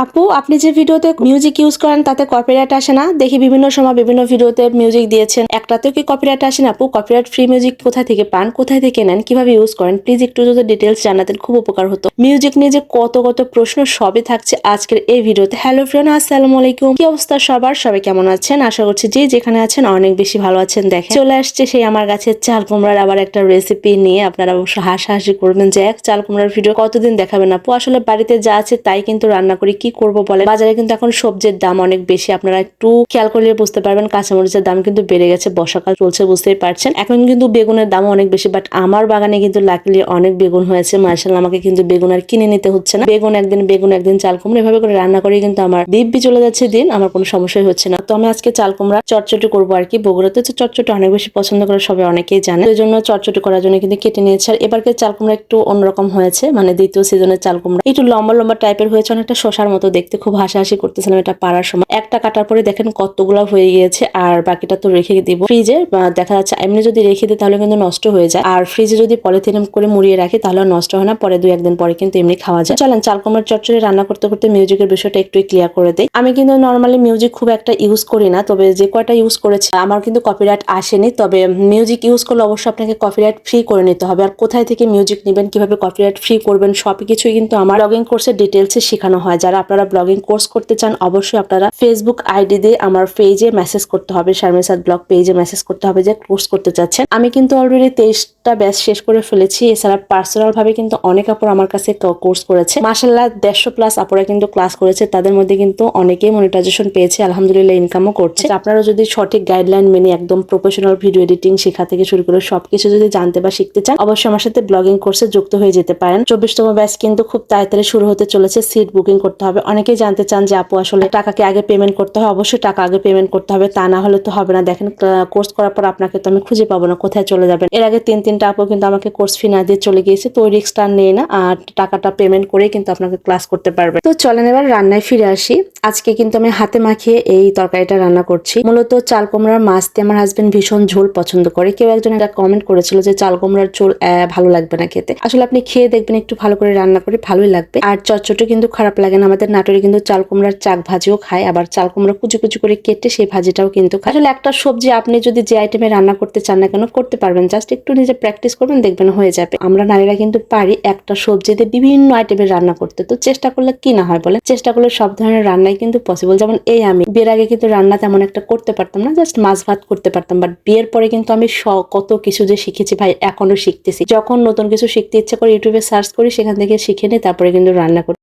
আপনি যে ভিডিওতে মিউজিক ইউজ করেন, তাতে কপিরাইট আসে না। দেখি বিভিন্ন সময় বিভিন্ন ভিডিওতে মিউজিক দিয়েছেন। একটাতেও কি কপিরাইট আসে না, আপু? কপিরাইট ফ্রি মিউজিক কোথায় থেকে পান? কোথায় থেকে নেন? কীভাবে ইউজ করেন? প্লিজ একটু যদি ডিটেলস জানাতেন, খুব উপকার হতো। মিউজিক নিয়ে যে কত কত প্রশ্ন সবই থাকছে আজকের এই ভিডিওতে। হ্যালো ফ্রেন্ড আসসালামু আলাইকুম। কি অবস্থা সবার? সবাই কেমন আছেন? আশা করছি যে যেখানে আছেন অনেক বেশি ভালো আছেন। দেখেন, চলে আসছে সেই আমার কাছে চাল কুমড়ার আবার একটা রেসিপি নিয়ে। আপনারা অবশ্য হাসাহাসি করবেন যে, এক চাল কুমড়ার ভিডিও কতদিন দেখাবেন আপু? আসলে বাড়িতে যা আছে তাই কিন্তু রান্না করি। কি করব বলে বাজারে কিন্তু এখন সবজির দাম অনেক বেশি। আপনারা একটু খেয়াল করলে বুঝতে পারবেন, কাঁচামরিচের দাম কিন্তু বেড়ে গেছে, বর্ষাকাল চলছে, বুঝতেই পারছেন। এখন কিন্তু বেগুনের দাম অনেক বেশি বাট আমার বাগানে কিন্তু লাকলি অনেক বেগুন হয়েছে। মার্শাল আমাকে কিন্তু বেগুন আর কিনে নিতে হচ্ছে না। বেগুন একদিন বেগুন একদিন, চাল কুমড়া এভাবে করে রান্না করে কিন্তু আমার দিব্যি চলে যাচ্ছে দিন, আমার কোনো সমস্যাই হচ্ছে না। তো আমি আজকে চাল কুমড়া চটচটি করব আর কি, বগুড়াতে। তো চটচটি অনেক বেশি পছন্দ করে সবাই অনেকেই জানে। ওই জন্য চটচটি করার জন্য কিন্তু কেটে নিয়েছে। আর এবারকে চাল কুমড়া একটু অন্যরকম হয়েছে মানে দ্বিতীয় সিজনের চাল কুমড়া। একটু লম্বা লম্বা টাইপের হয়েছে, অনেকটা শশার মতো দেখতে খুব হাসাহাসি করতেছিলাম এটা পাড়ার সময়। একটা কাটার পরে দেখেন কতগুলো হয়ে গিয়েছে, আর বাকিটা তো রেখে দিব। ফ্রিজে দেখা যাচ্ছে এমনি যদি রেখে দিই তাহলে কিন্তু নষ্ট হয়ে যায়। আর ফ্রিজে যদি পলিথিন করে মুড়িয়ে রাখি তাহলে নষ্ট হয় না, পরে দুই একদিন পরে কিন্তু এমনি খাওয়া যায়। চলেন চাল কুমড়ার রান্না করতে করতে মিউজিকের বিষয়টা একটু ক্লিয়ার করে দেই। আমি কিন্তু নর্মালি মিউজিক খুব একটা ইউজ করি না, তবে যে কয়টা ইউজ করেছি, আমার কিন্তু কপিরাইট আসেনি। তবে মিউজিক ইউজ করলে অবশ্যই আপনাকে কপিরাইট ফ্রি করে নিতে হবে। আর কোথায় থেকে মিউজিক নেবেন, কীভাবে কপিরাইট ফ্রি করবেন সব কিছুই কিন্তু আমার ব্লগিং কোর্সের ডিটেলসে শেখানো হয়। যারা আপনারা ব্লগিং কোর্স করতে চান, অবশ্যই আপনারা ফেসবুক আইডি দিয়ে আমার পেজে মেসেজ করতে হবে শারমিসাদ ব্লগ পেজে মেসেজ করতে হবে যে কোর্স করতে চাচ্ছেন। আমি কিন্তু অলরেডি তেইশটা ব্যাচ শেষ করে ফেলেছি, এছাড়া পার্সোনাল ভাবে কিন্তু অনেক আপুর আমার কাছে কোর্স করেছে। মাসাল্লাহ দেড়শো প্লাস আপুরা কিন্তু ক্লাস করেছে, তাদের মধ্যে কিন্তু অনেকেই মনিটাইজেশন পেয়েছে, আলহামদুলিল্লাহ ইনকামও করছে। আপনারা যদি সঠিক গাইডলাইন মেনে একদম প্রফেশনাল ভিডিও এডিটিং শেখা থেকে শুরু করে সবকিছু যদি জানতে বা শিখতে চান, অবশ্যই আমার সাথে ব্লগিং কোর্সে যুক্ত হয়ে যেতে পারেন। চব্বিশতম ব্যাচ কিন্তু খুব তাড়াতাড়ি শুরু হতে চলেছে সিট বুকিং করতে হবে। অনেকেই জানতে চান যে আপু, আসলে টাকাকে আগে পেমেন্ট করতে হয়, অবশ্যই টাকা আগে পেমেন্ট করতে হবে, তা না হলে তো হবে না। দেখেন কোর্স করার পর আপনাকে তো আমি খুঁজে পাবো না, কোথায় চলে যাবেন। এর আগে তিন, তিনটা আপু কিন্তু আমাকে কোর্স ফি না দিয়ে চলে গিয়েছে, তো ওই রিক্সটা নেই না, আর টাকাটা পেমেন্ট করেই কিন্তু আপনাকে ক্লাস করতে পারবে। তো চলেন এবার রান্নায় ফিরে আসি। আজকে কিন্তু আমি হাতে মাখিয়ে এই তরকারিটা রান্না করছি। মূলত চাল কুমড়ার মাছ দিয়ে আমার হাজবেন্ড ভীষণ ঝোল পছন্দ করে। কেউ একজন একটা কমেন্ট করেছিল যে চাল কুমড়ার ঝোল ভালো লাগবে না খেতে। আসলে আপনি খেয়ে দেখবেন, একটু ভালো করে রান্না করে ভালোই লাগবে। আর চটচটে কিন্তু খারাপ লাগে না, আমাদের নাটোরে কিন্তু চাল কুমড়ার চাক ভাজিও খায়, আবার চাল কুমড়া কুচু কুচু করে কেটে সেই ভাজিটাও কিন্তু খায়। আসলে একটা সবজি আপনি যদি যে আইটেমে রান্না করতে চান না কেন, করতে পারবেন। জাস্ট একটু নিজে প্র্যাকটিস করবেন, দেখবেন হয়ে যাবে। আমরা নারীরা কিন্তু পারি একটা সবজিতে বিভিন্ন আইটেমের রান্না করতে। তো চেষ্টা করলে কি না হয় বলে চেষ্টা করলে সব ধরনের রান্নাই কিন্তু পসিবল যেমন এই আমি, বিয়ের আগে কিন্তু রান্না তেমন একটা করতে পারতাম না জাস্ট মাছ ভাত করতে পারতাম। বাট বিয়ের পরে কিন্তু আমি কত কিছু যে শিখেছি ভাই, এখনও শিখতেছি। যখন নতুন কিছু শিখতে ইচ্ছে করে ইউটিউবে সার্চ করি, সেখান থেকে শিখে নিই, তারপরে কিন্তু রান্না করি।